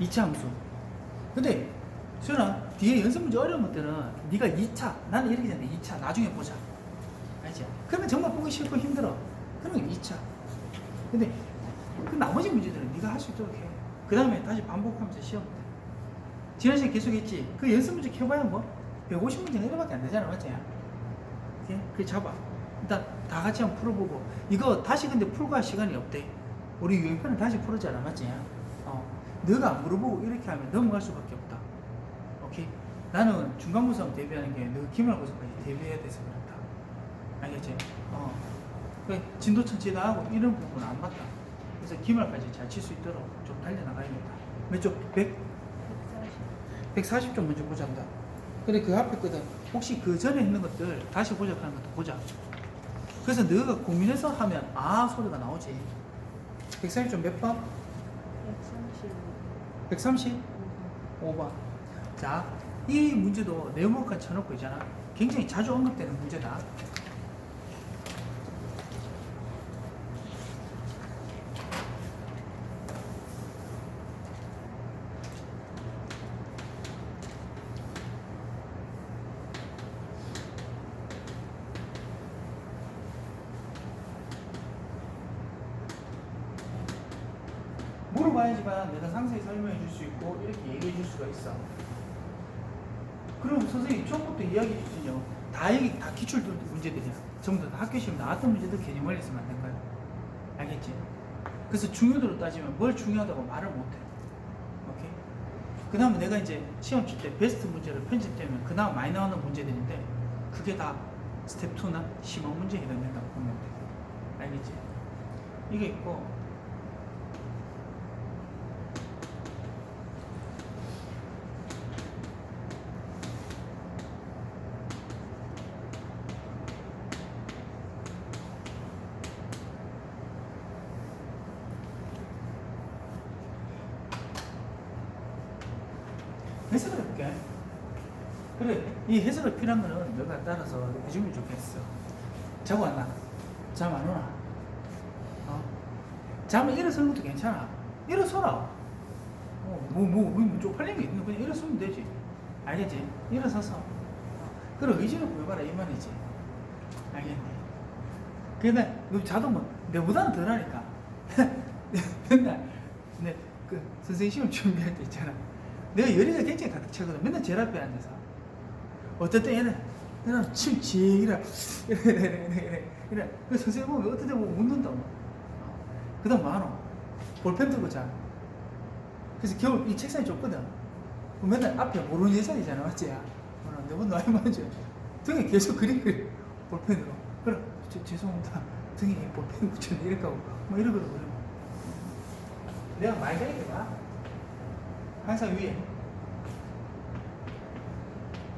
2차 함수. 근데 수연아 뒤에 연습 문제 어려운 것들은 네가 2차 나는 이렇게 되는데 2차 나중에 보자. 알지? 그러면 정말 보기 싫고 힘들어. 그러면 2차. 근데 그 나머지 문제들은 네가 할 수 있도록 해. 그 다음에 다시 반복하면서 시험 돼. 지난 시간 계속 했지. 그 연습 문제 켜봐야 뭐 150문제 내려밖에 안 되잖아, 맞지? 오케이? 그 잡아. 일단 다 같이 한번 풀어보고 이거 다시 근데 풀고 할 시간이 없대. 우리 유형편은 다시 풀었잖아, 맞지? 안 물어보고 이렇게 하면 넘어갈 수밖에 없다. 오케이? 나는 중간고사 대비하는 게 너 기말고사까지 대비해야 돼서 그렇다. 알겠지? 어. 그 진도 천천히 나가고 이런 부분은 안 맞다. 그래서 기말까지 잘 칠 수 있도록 좀 달려나가야겠다. 몇 쪽? 100? 140쪽 먼저 보자다. 근데 그 앞에 거든 혹시 그 전에 했는 것들 다시 보자 하는 것도 보자. 그래서 너가 고민해서 하면 아 소리가 나오지. 140쪽 몇 번? 130? 5번. 자, 이 문제도 네모칸 쳐놓고 있잖아. 굉장히 자주 언급되는 문제다. 물어봐야지만 내가 상세히 설명해 줄 수 있고 이렇게 얘기해 줄 수가 있어. 그럼 선생님 처음부터 이야기해 주시죠. 다 여기 다 기출도 문제들이야. 전부 다 학교 시험 나왔던 문제들 개념 원리 쓰면 안된 거야. 알겠지? 그래서 중요도로 따지면 뭘 중요하다고 말을 못 해. 오케이? 그 다음에 내가 이제 시험 칠 때 베스트 문제를 편집되면 그 다음 많이 나오는 문제들인데 그게 다 스텝 2나 심화 문제에 해당된다고 보면 돼. 알겠지? 이게 있고 해석을 해볼게. 그래, 이 해석을 필요한 거는 너가 따라서 해주면 좋겠어. 자고 안 나? 잠 안 오나? 어? 잠을 일어서는 것도 괜찮아. 일어서라. 어, 뭐, 뭐, 뭐, 뭐 쪽팔린 게 있는 그냥 일어서면 되지. 알겠지? 일어서서. 어. 그럼 의지를 보여봐라, 이 말이지. 알겠니? 근데 너 자도 뭐, 내보다는 덜 하니까. 맨날, 내, 그, 선생님 시험 준비할 때 있잖아. 내가 열의가 굉장히 가득 차거든. 맨날 제일 앞에 앉아서. 때 얘는, 얘는 침 지기라. 이래, 이래. 그 선생님 보면 때 보면 웃는다. 뭐. 그 다음 뭐하노? 볼펜 들고 자. 그래서 겨울 이 책상이 좁거든. 그럼 맨날 앞에 모르는 예산이잖아. 맞지? 야? 어, 너무 나이 많지? 등에 계속 그림 그려. 볼펜으로. 그래. 저, 죄송합니다. 등에 볼펜 붙였네. 이렇게 하고. 뭐 이러거든. 내가 말 잘했다. 항상 위에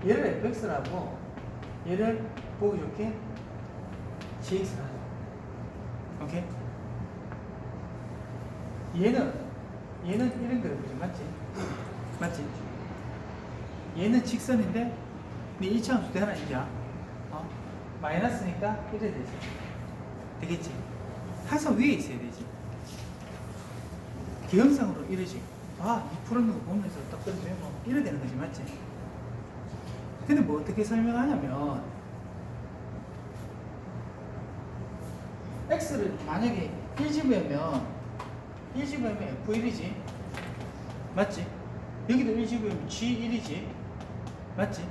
얘를 fx라고 얘를 보기 좋게 gx를 하죠. 오케이? 얘는 얘는 이런 그래프지 맞지? 맞지? 얘는 직선인데 네 일차함수 되나 이자 어? 마이너스니까 이래 되지 되겠지? 항상 위에 있어야 되지 기형상으로 이러지 아, 이 푸른 거 보면서 딱 그러면 뭐 이래 되는 거지, 맞지? 근데 뭐 어떻게 설명하냐면 x를 만약에 1집으면 1집으면 f1이지 맞지? 여기도 1집으면 g1이지 맞지?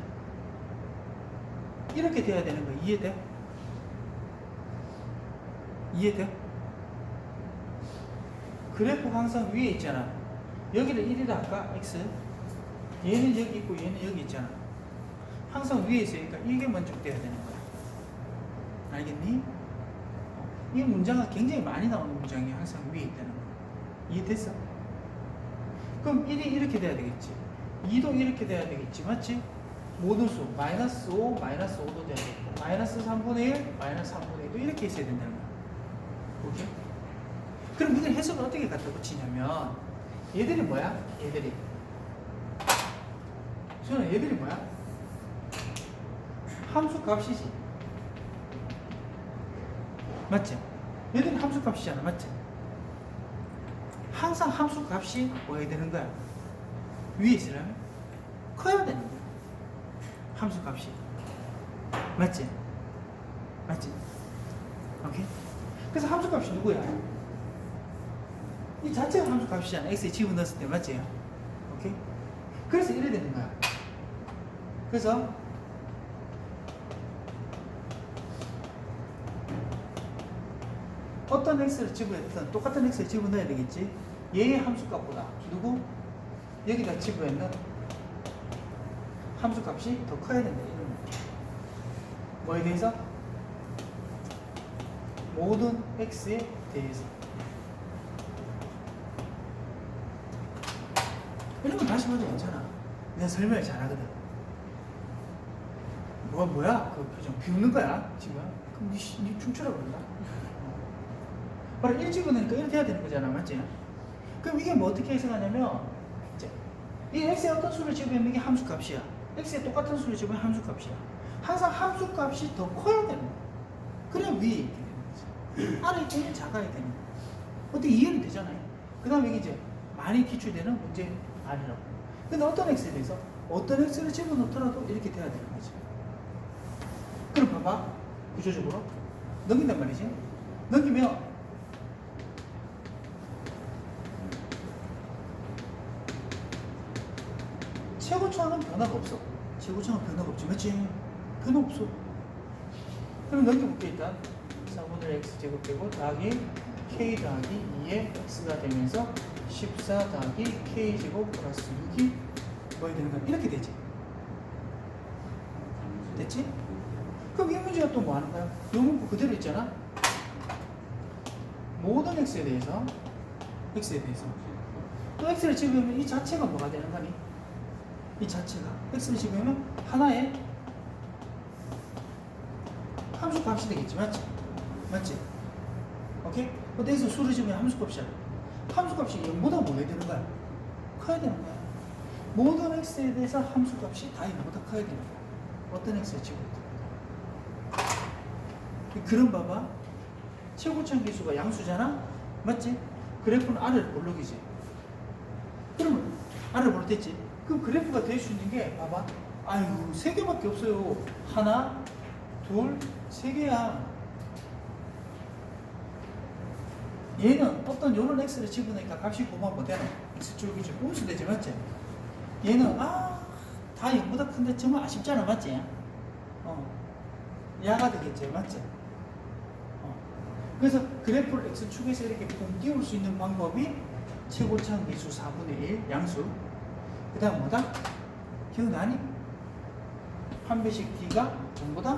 이렇게 돼야 되는 거 이해돼? 이해돼? 그래프 항상 위에 있잖아 여기를 1이라 할까? x 얘는 여기 있고 얘는 여기 있잖아 항상 위에 있으니까 이게 먼저 돼야 되는 거야 알겠니? 어, 이 문장은 굉장히 많이 나오는 문장이 항상 위에 있다는 거야 이해됐어? 그럼 1이 이렇게 돼야 되겠지 2도 이렇게 돼야 되겠지 맞지? 모든 수 마이너스 5 마이너스 5도 돼야 되고 마이너스 3분의 1 마이너스 3분의 1도 이렇게 있어야 된다는 거야 오케이? 그럼 이걸 해석을 어떻게 갖다 붙이냐면 얘들이 뭐야? 얘들이 수현아 얘들이 뭐야? 함수 값이지 맞지? 얘들이 함수 값이잖아 맞지? 항상 함수 값이 뭐야 되는 거야? 위에 있으려면 커야 되는 거야. 함수 값이. 맞지? 맞지? 오케이? 그래서 함수 값이 누구야? 이 자체가 함수 값이잖아. x에 집어넣었을 때 맞지? 오케이? 그래서 이래 되는 거야. 그래서 어떤 x를 집어넣든 똑같은 x를 집어넣어야 되겠지. 얘의 함수값보다 누구? 여기다 집어넣는 함수값이 더 커야 된다. 이런 거. 뭐에 대해서? 모든 x에 대해서. 이런 건 다시 봐도 괜찮아. 내가 설명을 잘하거든. 뭐야 뭐야 그 표정 비웃는 거야 지금 그럼 니, 씨- 니 춤추라 그런다 바로 일찍 오니까 이렇게 해야 되는 거잖아 맞지? 그럼 이게 뭐 어떻게 해석하냐면 이제 이 x에 어떤 수를 집으면 이게 함수 값이야. X에 똑같은 수를 집으면 함수 값이야. 항상 함수 값이 더 커야 되는 거야. 그래야 위에 있게 되는 거지. 아래 있는 작아야 되는 거야. 어떻게 이해는 되잖아요. 그 다음에 이게 이제 많이 기출되는 문제 아니라고. 근데 어떤 x에 대해서? 어떤 x를 집어넣더라도 이렇게 돼야 되는 거지. 그럼 봐봐. 구조적으로. 넘긴단 말이지. 넘기면 최고차는 변화가 없어 최고차는 변화가 없지 맞지? 변화 없어 그럼 넘겨볼게 일단 4분의 x제곱 되고 더하기 k 더하기 2의 x가 되면서 14 더하기 k제곱 플러스 6이 뭐야 되는 거야? 이렇게 되지 됐지? 그럼 이 문제가 또 뭐 하는 거야? 요 문구 그대로 있잖아? 모든 x에 대해서 x에 대해서 또 x를 집으면 이 자체가 뭐가 되는 거니? 이 자체가 x를 집으면 하나의 함수 값이 되겠지 맞지? 맞지? 오케이? 여기서 수를 집으면 함수 값이야 함수 값이 0보다 뭐야 되는 거야? 커야 되는 거야 모든 x에 대해서 함수 값이 다 0보다 커야 되는 거야 어떤 x에 집어도 그럼 봐봐 최고점 기수가 양수잖아 맞지? 그래프는 아래를 볼록이지 그러면 아래를 볼록 됐지 그럼 그래프가 될 수 있는 게 봐봐 아이고 세 개밖에 없어요 하나 둘 세 개야 얘는 어떤 요런 x를 집어넣으니까 값이 뭐 되나 x축이 좀 음수되지 맞지? 얘는 아다 0보다 큰데 정말 아쉽잖아 맞지? 어 야가 되겠지 맞지? 어. 그래서 그래프를 x축에서 이렇게 봉 띄울 수 있는 방법이 최고차 미수 4분의 1 양수 그 다음 뭐다? 기억나니? 한 배씩 d가 전보다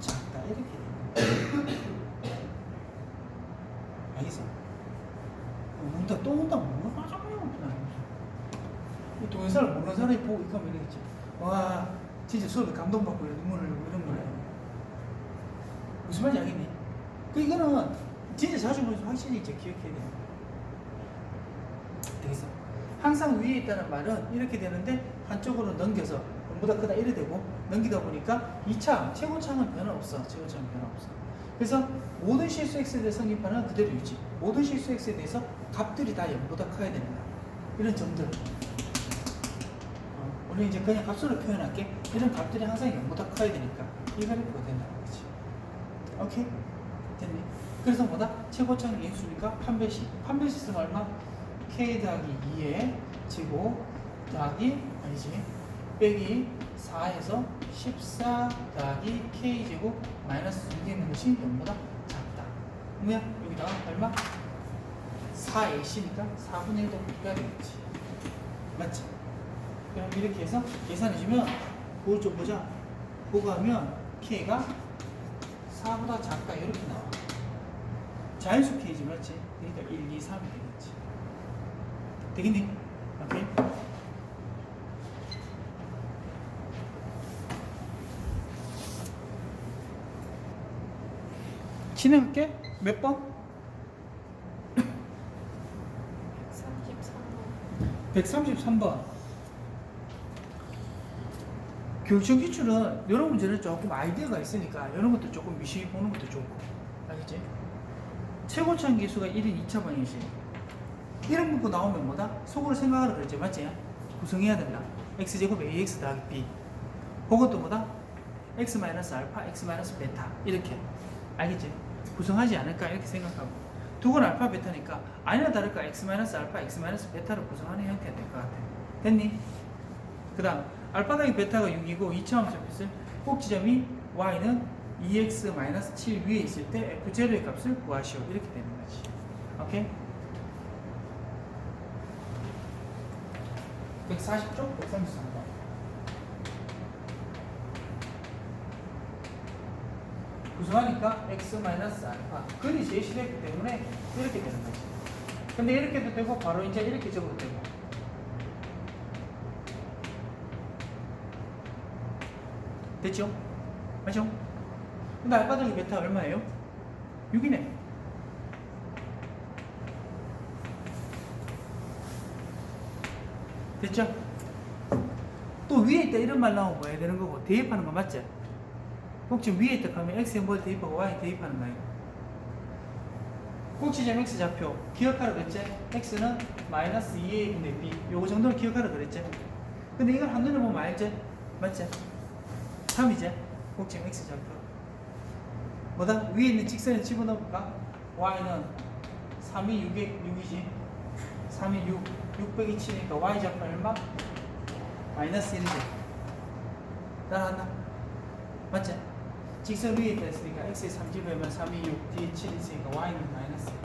작다 이렇게 돼 알겠어? 어, 온다 또 온다 뭐 하자고요 이 동영상을 모르는 사람이 보고 이거 하면 이러겠지 와 진짜 수업에 감동받고 눈물을 흘리고 이런 거예요 무슨 말인지 알겠니? 그 이거는 진짜 자주 보면 확실히 이제 기억해야 돼 되겠어? 항상 위에 있다는 말은 이렇게 되는데 한쪽으로 넘겨서 보다 크다 이래 되고 넘기다 보니까 2차 최고차는 변화 없어 최고차는 변화 없어 그래서 모든 실수 x에 대해 성립하는 그대로 유지 모든 실수 x에 대해서 값들이 다 0보다 커야 거야 이런 점들 어, 우리 이제 그냥 값으로 표현할게 이런 값들이 항상 0보다 커야 되니까 이 그래프가 된다는 거지 오케이? 됐니? 그래서 뭐다? 최고차는 인수니까 판별식 판별식은 얼마? K 더하기 2의 제곱 더하기 아니지 빼기 4에서 14 더하기 k제곱 마이너스 6이 있는 것이 0보다 작다. 그러면 여기다가 얼마? 4ac니까 4분의 1도 곱해야 되겠지. 맞지? 그럼 이렇게 해서 계산해주면 그걸 좀 보자. 보고 하면 k가 4보다 작다. 이렇게 나와. 자연수 k지 맞지? 그러니까 1, 2, 3이 되겠지 되겠니? 오케이? 진행할게. 몇 번? 33번 133번. 교육청 기출은 이런 문제는 조금 아이디어가 있으니까 이런 것도 조금 미시 보는 것도 좋고. 알겠지? 최고차 기수가 1인 2차 방정식. 이런 문구 나오면 뭐다? 속으로 생각하라 그랬지 맞지? 구성해야 된다 x제곱 ax 더하기 b 혹은 또 뭐다? x 마이너스 알파, x 마이너스 베타 이렇게 알겠지? 구성하지 않을까 이렇게 생각하고 두건 알파 베타니까 아니나 다를까 x 마이너스 알파, x 마이너스 베타를 구성하는 형태가 될 것 같아 됐니? 그 다음 알파 더하기 베타가 6이고 2차 함수 값을 꼭 지점이 y는 2x 마이너스 7 위에 있을 때 f0의 값을 구하시오 이렇게 되는 거지 오케이? 140쪽? 133번 구성하니까 x 마이너스 알파 근이 제시됐기 때문에 이렇게 되는 거지 근데 이렇게도 되고 바로 이제 이렇게 적어도 되고 됐죠? 맞죠? 근데 알파 더하기 베타 얼마예요? 6이네 됐죠? 또 위에 있다 이런 말 나오면 뭐 해야 되는 거고 대입하는 거 맞지? 꼭 지금 위에 있다 하면 x에 뭘 대입하고 y 대입하는 거예요 꼭지점 x 좌표 기억하라 그랬지? x는 마이너스 2a 분의 b 요거 정도는 기억하라 그랬지? 근데 이걸 한눈에 보면 알지? 맞지? 3이지? 꼭지점 x 좌표 뭐다? 위에 있는 직선에 집어넣을까? y는 3이 6에 6이지 3이 6 6 빼기 7이니까 y 좌표 얼마? 마이너스 1이지 따라한다 맞지? 직선 위에 있다 했으니까 x에 3 집으면 3이 6 뒤에 7 있으니까 y는 마이너스 1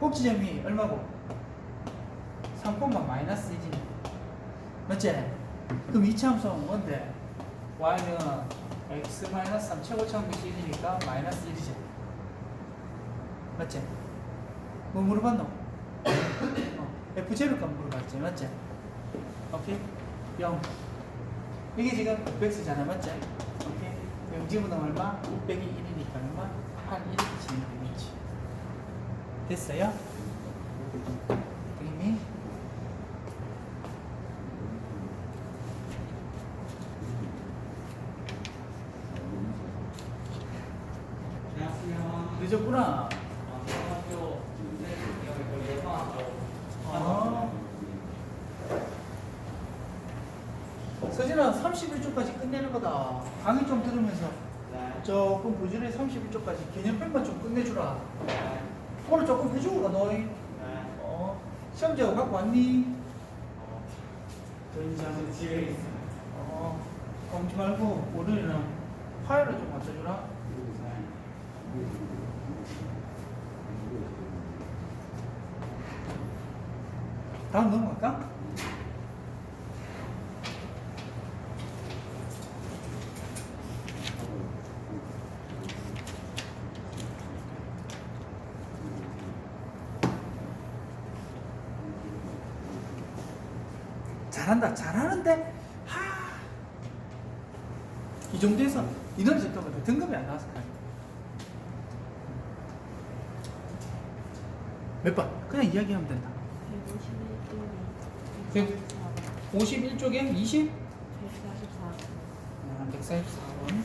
꼭지점이 얼마고? 3 마이너스 1이지 맞지? 그럼 이차 함수는 뭔데? y는 x 마이너스 3 최고차 함수 1이니까 마이너스 1이지 맞지? 뭐 물어봤노? 어, F0 값 물어봤지 맞지? 오케이? 0 이게 지금 fx잖아 맞지? 오케이? 0집어넣으면 얼마? 6 빼기 1이니까 얼마? 한 1 이렇게 치면 되겠지 됐어요? 안녕하세요. 늦었구나 학교 네, 예상하고 어. 서진아 31쪽까지 끝내는 거다 강의 좀 들으면서 네. 조금 부지런히 31쪽까지 개념편만 좀 끝내주라 네. 오늘 조금 해주고 가 너희 네. 어, 시험지하고 갖고 왔니? 어, 된장 집에 있어요. 어, 엉지 말고 오늘은 파일을 좀 갖다 주라 다음 넘어갈까? 잘한다 잘하는데 하. 이 정도에서 인원이 적다면 등급이 안 거야 몇 번? 그냥 이야기하면 된다 51쪽에 20? 144번.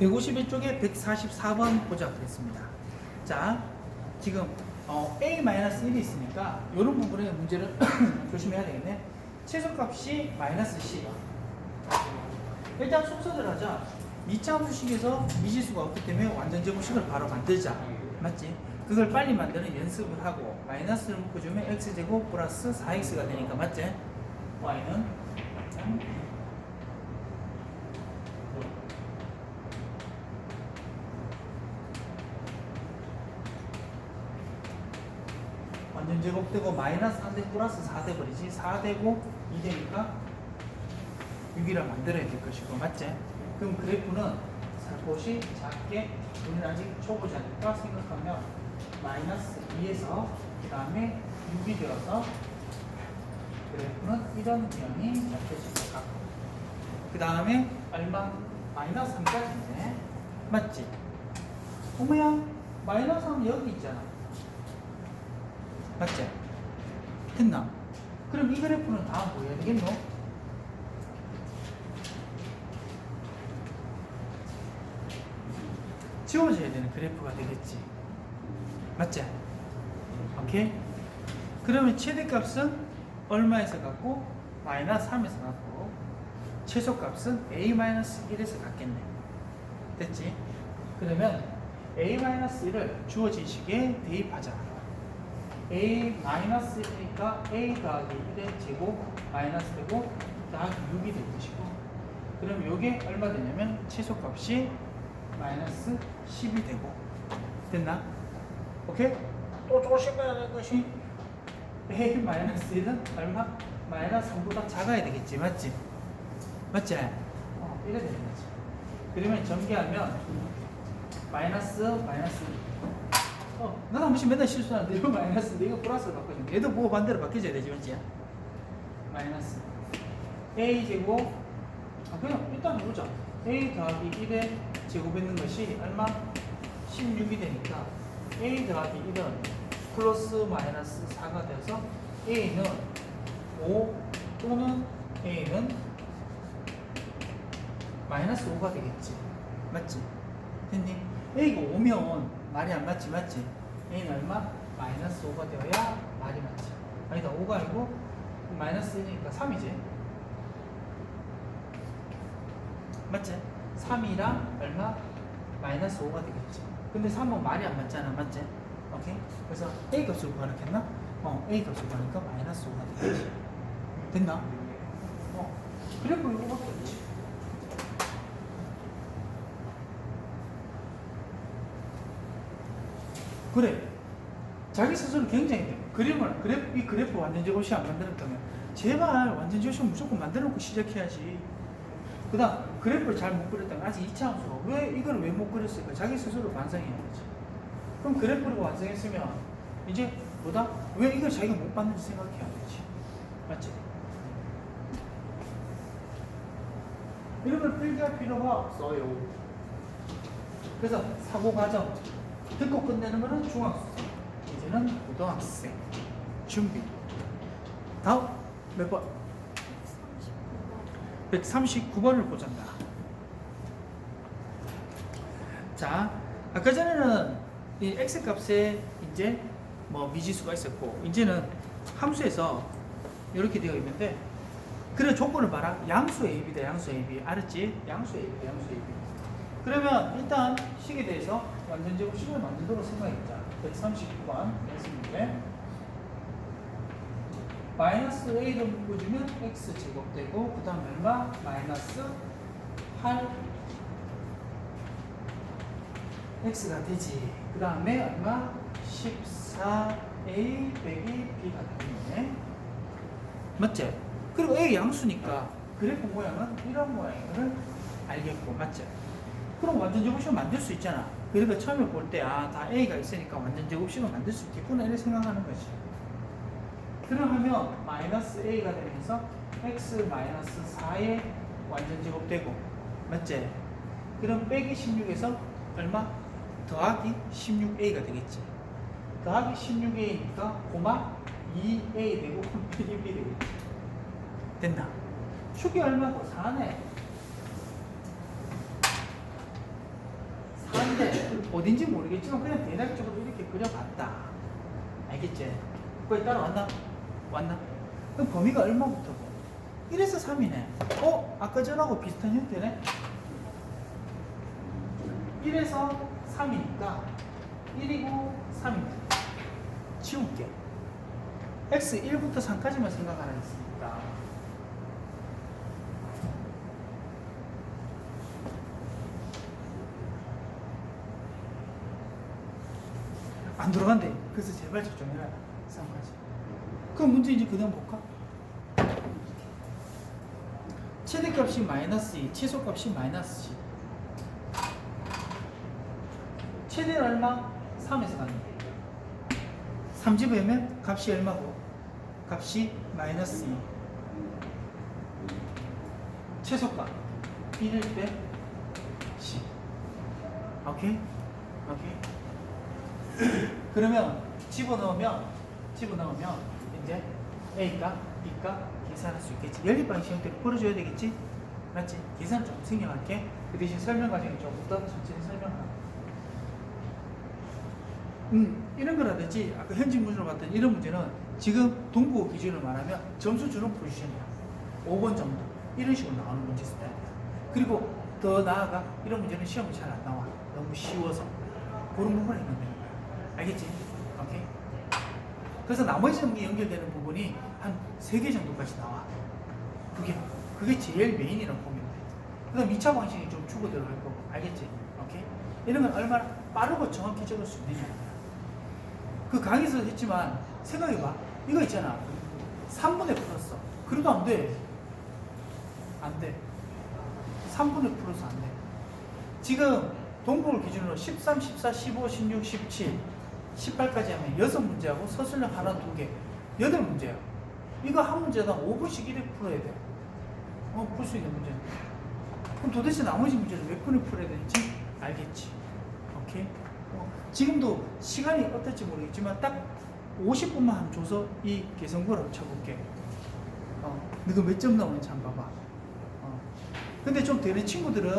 151쪽에 144번 보자 그랬습니다. 자 지금 어, A-1이 있으니까 이런 부분의 문제를 조심해야 되겠네. 최소값이 마이너스 C. 일단 순서대로 하자. 2차 함수식에서 미지수가 없기 때문에 완전 제곱식을 바로 만들자. 맞지? 그걸 빨리 만드는 연습을 하고 마이너스를 묶어주면 x제곱 플러스 4x가 되니까 맞지? y는 완전 제곱되고 마이너스 3대 플러스 4대 버리지 4되고 2되니까 6이라 만들어야 될 것이고 맞지? 그럼 그래프는 살포시 작게 우리는 아직 초보자니까 생각하면 마이너스 2에서 그 다음에 6이 되어서 그래프는 이런 면이 잡혀질 것 같고 그 다음에 얼마? 마이너스 3까지네 맞지? 어머야 마이너스 3 여기 있잖아 맞지? 됐나? 그럼 이 그래프는 뭐 해야 되겠노? 지워져야 되는 그래프가 되겠지 맞지? 오케이? 그러면 최대값은 얼마에서 갖고 마이너스 3에서 갖고 최소값은 a-1에서 갖겠네. 됐지? 그러면 a-1을 주어진 식에 대입하자. a-1이니까 a 더하기 1의 제곱 마이너스 되고 더하기 6이 될 것이고 그럼 요게 얼마 되냐면 최소값이 마이너스 10이 되고 됐나? 오케이? 또 조심해야 될 것이 a 마이너스 1은 얼마? 마이너스 3보다 작아야 되겠지 맞지? 맞지? 어, 이래 되는 거지 그러면 전개하면 마이너스 마이너스 어, 나도 한 번씩 맨날 실수하는데 이거 마이너스인데 이거 플러스로 바꿔주면 얘도 뭐 반대로 바뀌어져야 되지 맞지? 마이너스 a 제곱 아 그냥 일단 보자 a 더하기 1의 제곱했는 것이 얼마? 16이 되니까 a 더하기 1은 플러스 마이너스 4가 돼서 a는 5 또는 a는 마이너스 5가 되겠지 맞지? 됐니? a가 5면 말이 안 맞지 맞지? a는 얼마? 마이너스 5가 되어야 말이 맞지 아니다 5가 아니고 마이너스 1이니까 3이지 맞지? 3이랑 얼마? 마이너스 5가 되겠지. 근데 3은 말이 안 맞잖아, 맞지? 오케이? 그래서 A 값을 구하겠나? 어, A 값을 구하니까 마이너스 5가 되겠지. 됐나? 어, 그래프 이거밖에 없지. 그래. 자기 스스로 굉장히 돼. 그림을, 그래프, 이 그래프 완전 제곱시 안 만들었다면, 제발 완전 제곱시 무조건 만들어 놓고 시작해야지. 그 다음 그래프를 잘 못 그렸다면 아직 2차 함수가 왜 이걸 왜 못 그렸을까 자기 스스로 반성해야지 그럼 그래프를 완성했으면 이제 보다? 왜 이걸 자기가 못 봤는지 생각해야 되지. 맞지? 이런 걸 필기할 필요가 없어요. 그래서 사고 과정 듣고 끝내는 거는 중학생 이제는 고등학생 준비. 다음 몇 번? 139번을 보잔다. 자, 아까 전에는 이 x 값에 이제 뭐 미지수가 있었고, 이제는 함수에서 이렇게 되어 있는데, 그런 조건을 봐라. 양수 AB다, 양수 AB. 알았지? 양수 AB다, 양수 AB. 그러면 일단 식에 대해서 완전 제곱식을 만들도록 생각했자. 139번 했습니다. 마이너스 a를 묶어주면 x 제곱되고 그 다음 얼마? 마이너스 8 x가 되지 그 다음에 얼마? 14a 빼기 b가 되겠네 맞지? 그리고 a 양수니까 그래프 모양은 이런 모양을 알겠고 맞지? 그럼 완전 제곱식을 만들 수 있잖아 그러니까 처음에 볼 때 아 다 a가 있으니까 완전 제곱식을 만들 수 있겠구나 이렇게 생각하는 거지 그러면 마이너스 a가 되면서 x 마이너스 4의 완전 제곱되고 맞지? 그럼 빼기 16에서 얼마? 더하기 16a가 되겠지. 더하기 16a니까 고마 2a 되고 빼기 b 되겠지. 됐나? 축이 얼마고? 4네. 4인데 어딘지 모르겠지만 그냥 대략적으로 이렇게 그려봤다. 알겠지? 거기 따라왔나? 왔나? 그럼 범위가 얼마부터고? 1에서 3이네. 어? 아까 전하고 비슷한 형태네? 1에서 3이니까 1이고 3입니다. 지울게. x 1부터 3까지만 생각하라 했으니까. 안 들어간대. 그래서 제발 집중해라. 3까지. 그럼 문제 이제 그다음 볼까? 최대값이 마이너스 2, 최소값이 마이너스 10. 최대는 얼마? 3에서 가는 거 3집으면 값이 얼마고? 값이 마이너스 2. 최소값 1일 때 10. 오케이? 오케이? 그러면 집어넣으면 집어넣으면 이제 A값, B값 계산할 수 있겠지. 연립방식 형태로 풀어줘야 되겠지? 맞지? 계산 좀 생략할게. 그 대신 설명 과정이 좀더 천천히 설명하라. 음, 이런 거라든지 아까 현지 문제로 봤던 이런 문제는 지금 동부 기준으로 말하면 점수 주는 포지션이야. 5번 정도. 이런 식으로 나오는 문제 스타일이야. 그리고 더 나아가 이런 문제는 시험이 잘 안 나와. 너무 쉬워서. 그런 부분을 되는 거야. 알겠지? 그래서 나머지 정리 연결되는 부분이 한 세 개 정도까지 나와. 그게, 그게 제일 메인이라고 보면 돼. 그 다음 2차 방식이 좀 추고 들어갈 거고. 알겠지? 오케이? 이런 건 얼마나 빠르고 정확히 적을 수 있느냐. 그 강의에서 했지만 생각해봐. 이거 있잖아. 3분의 플러스. 그래도 안 돼. 안 돼. 3분의 플러스 안 돼. 지금 동국을 기준으로 13, 14, 15, 16, 17, 18까지 하면 6문제하고 서술형 하나, 두 개. 8문제야. 이거 한 문제당 5분씩 1회 풀어야 돼. 어, 풀 수 있는 문제. 그럼 도대체 나머지 문제를 몇 분을 풀어야 될지 알겠지. 오케이? 어, 지금도 시간이 어떨지 모르겠지만 딱 50분만 한번 줘서 이 개성구를 쳐볼게. 어, 너가 몇 점 나오는지 한번 봐봐. 어. 근데 좀 되는 친구들은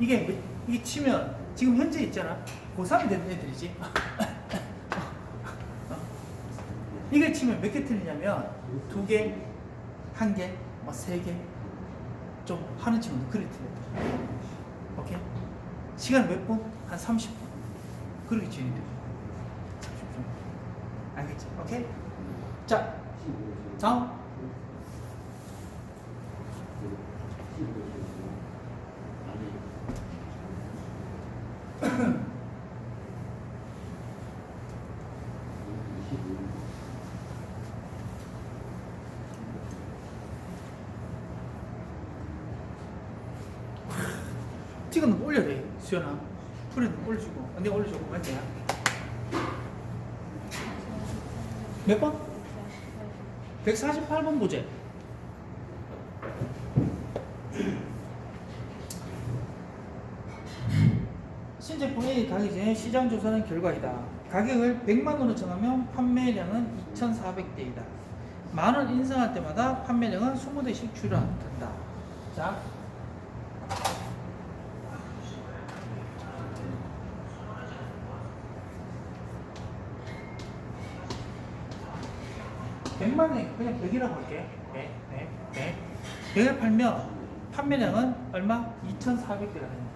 이게 몇- 이게 치면 지금 현재 있잖아. 고3이 되는 애들이지. 어. 이걸 치면 몇 개 틀리냐면 두 개, 한 개, 뭐세 개. 좀 하는 친구도 그리 틀려. 오케이? 시간 몇 분? 한 30분. 그렇게 진행이 돼. 30분. 알겠지? 오케이? 자, 다음. 찍은 놈 올려야 돼, 수연아. 풀에 놈 올려주고, 언니가 올려주고, 맞지? 몇 번? 148번 부제. 신제품이 가기 전에 시장 조사는 결과이다. 가격을 100만 원으로 정하면 판매량은 2,400대이다. 만원 인상할 때마다 판매량은 20대씩 줄어든다. 자, 백만 원이 그냥 100이라고 할게. 100, 100, 100. 100을 팔면 판매량은 얼마? 2,400개가 됩니다.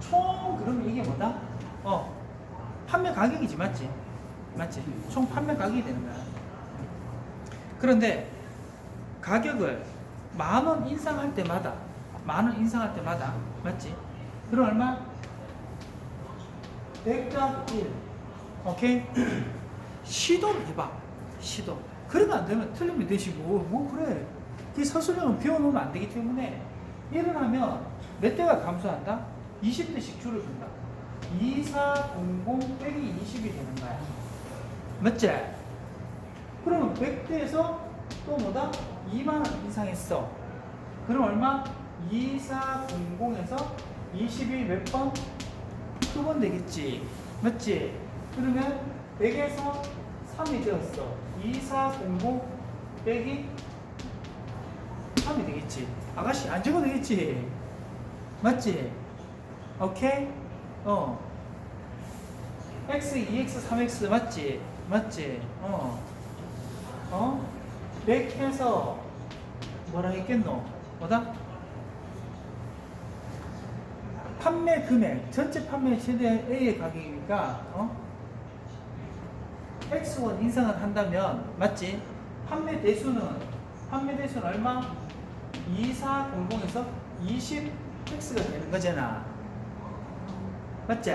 총 그러면 이게 뭐다? 어 판매 가격이지 맞지? 맞지? 총 판매 가격이 되는 거야. 그런데 가격을 만 원 인상할 때마다 만 원 인상할 때마다 맞지? 그럼 얼마? 100각 1 오케이? 시도를 해봐 시도 그러면 안 되면 틀리면 되지 뭐, 뭐 그래 그 서술형은 비워놓으면 안 되기 때문에 일을 하면 몇 대가 감소한다? 20대씩 줄어든다 2400 빼기 20이 되는 거야 맞지? 그러면 100대에서 또 뭐다? 2만원 인상했어 그럼 얼마? 2400에서 20이 몇 번? 두 번 되겠지 맞지? 그러면 100에서 3이 되었어 2400 빼기 3이 되겠지 아가씨 안 적어도 되겠지 맞지? 오케이? 어 x, 2x, 3x 맞지? 맞지? 어 어? 100 해서 뭐라 했겠노? 뭐다? 판매 금액, 전체 판매 최대 A의 가격이니까, 어? X1 인상을 한다면, 맞지? 판매 대수는, 판매 대수는 얼마? 2400에서 20X가 되는 거잖아. 맞지?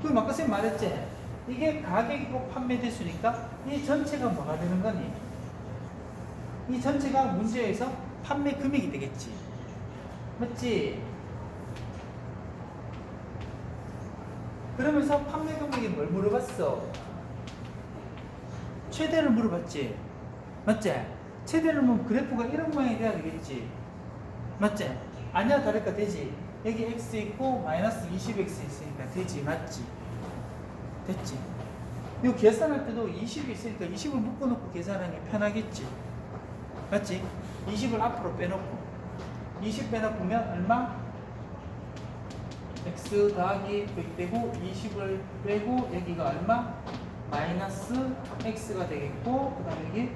그럼 아까 쌤 말했지? 이게 가격이고 판매 대수니까 이 전체가 뭐가 되는 거니? 이 전체가 문제에서 판매 금액이 되겠지. 맞지? 그러면서 판매 금액이 뭘 물어봤어? 최대를 물어봤지? 맞지? 최대를 뭐 그래프가 이런 모양이 돼야 되겠지? 맞지? 아니야 다를까 되지? 여기 x 있고 마이너스 20x 있으니까 되지 맞지? 됐지? 이거 계산할 때도 20이 있으니까 20을 묶어놓고 계산하는 게 편하겠지? 맞지? 20을 앞으로 빼놓고 20 빼놓으면 얼마? X 더하기 100 되고 20을 빼고 여기가 얼마? 마이너스 x가 되겠고 그 다음에 여기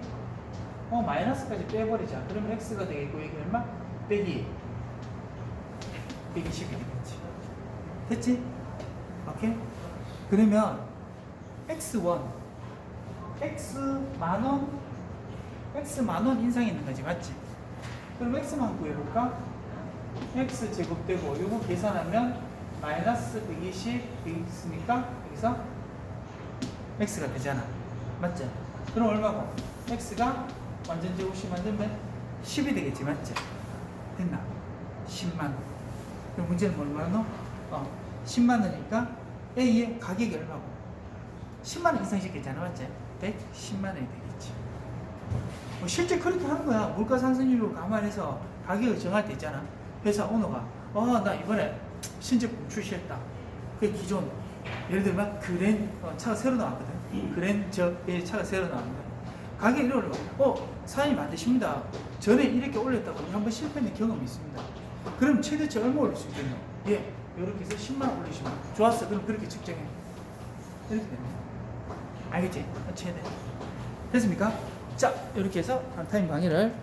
어 마이너스까지 빼버리자 그러면 x가 되겠고 여기 얼마? 빼기 120이 되겠지 됐지? 오케이? 그러면 x1 x 만원 x 만원 인상이 있는 거지 맞지? 그럼 x만 구해볼까? x 제곱되고 요거 계산하면 마이너스 120 되어 있으니까 여기서 x가 되잖아 맞지? 그럼 얼마고? x가 완전 제곱씩 만들면 10이 되겠지 맞지? 됐나? 10만 원 그럼 문제는 얼마나? 어 10만 원이니까 A의 가격이 얼마고? 10만 원 이상 시켰잖아 맞지? 110만 원이 되겠지 뭐 실제 그렇게 하는 거야. 물가 상승률로 감안해서 가격을 정할 때 있잖아. 회사 오너가 어 나 이번에 신제품 출시했다. 그 기존 예를 들면 그랜 어, 차가 새로 나왔거든. 그랜 저의 차가 새로 나왔는데 가격이 이래 올라. 어 사장님 안 되십니다. 전에 이렇게 올렸다고 한번 실패한 경험이 있습니다. 그럼 최대치 얼마 올릴 수 있겠노? 예, 이렇게 해서 10만 원 올리시면 좋았어. 그럼 그렇게 측정해. 이렇게 되네. 알겠지? 어, 최대. 됐습니까? 자, 이렇게 해서 타임 강의를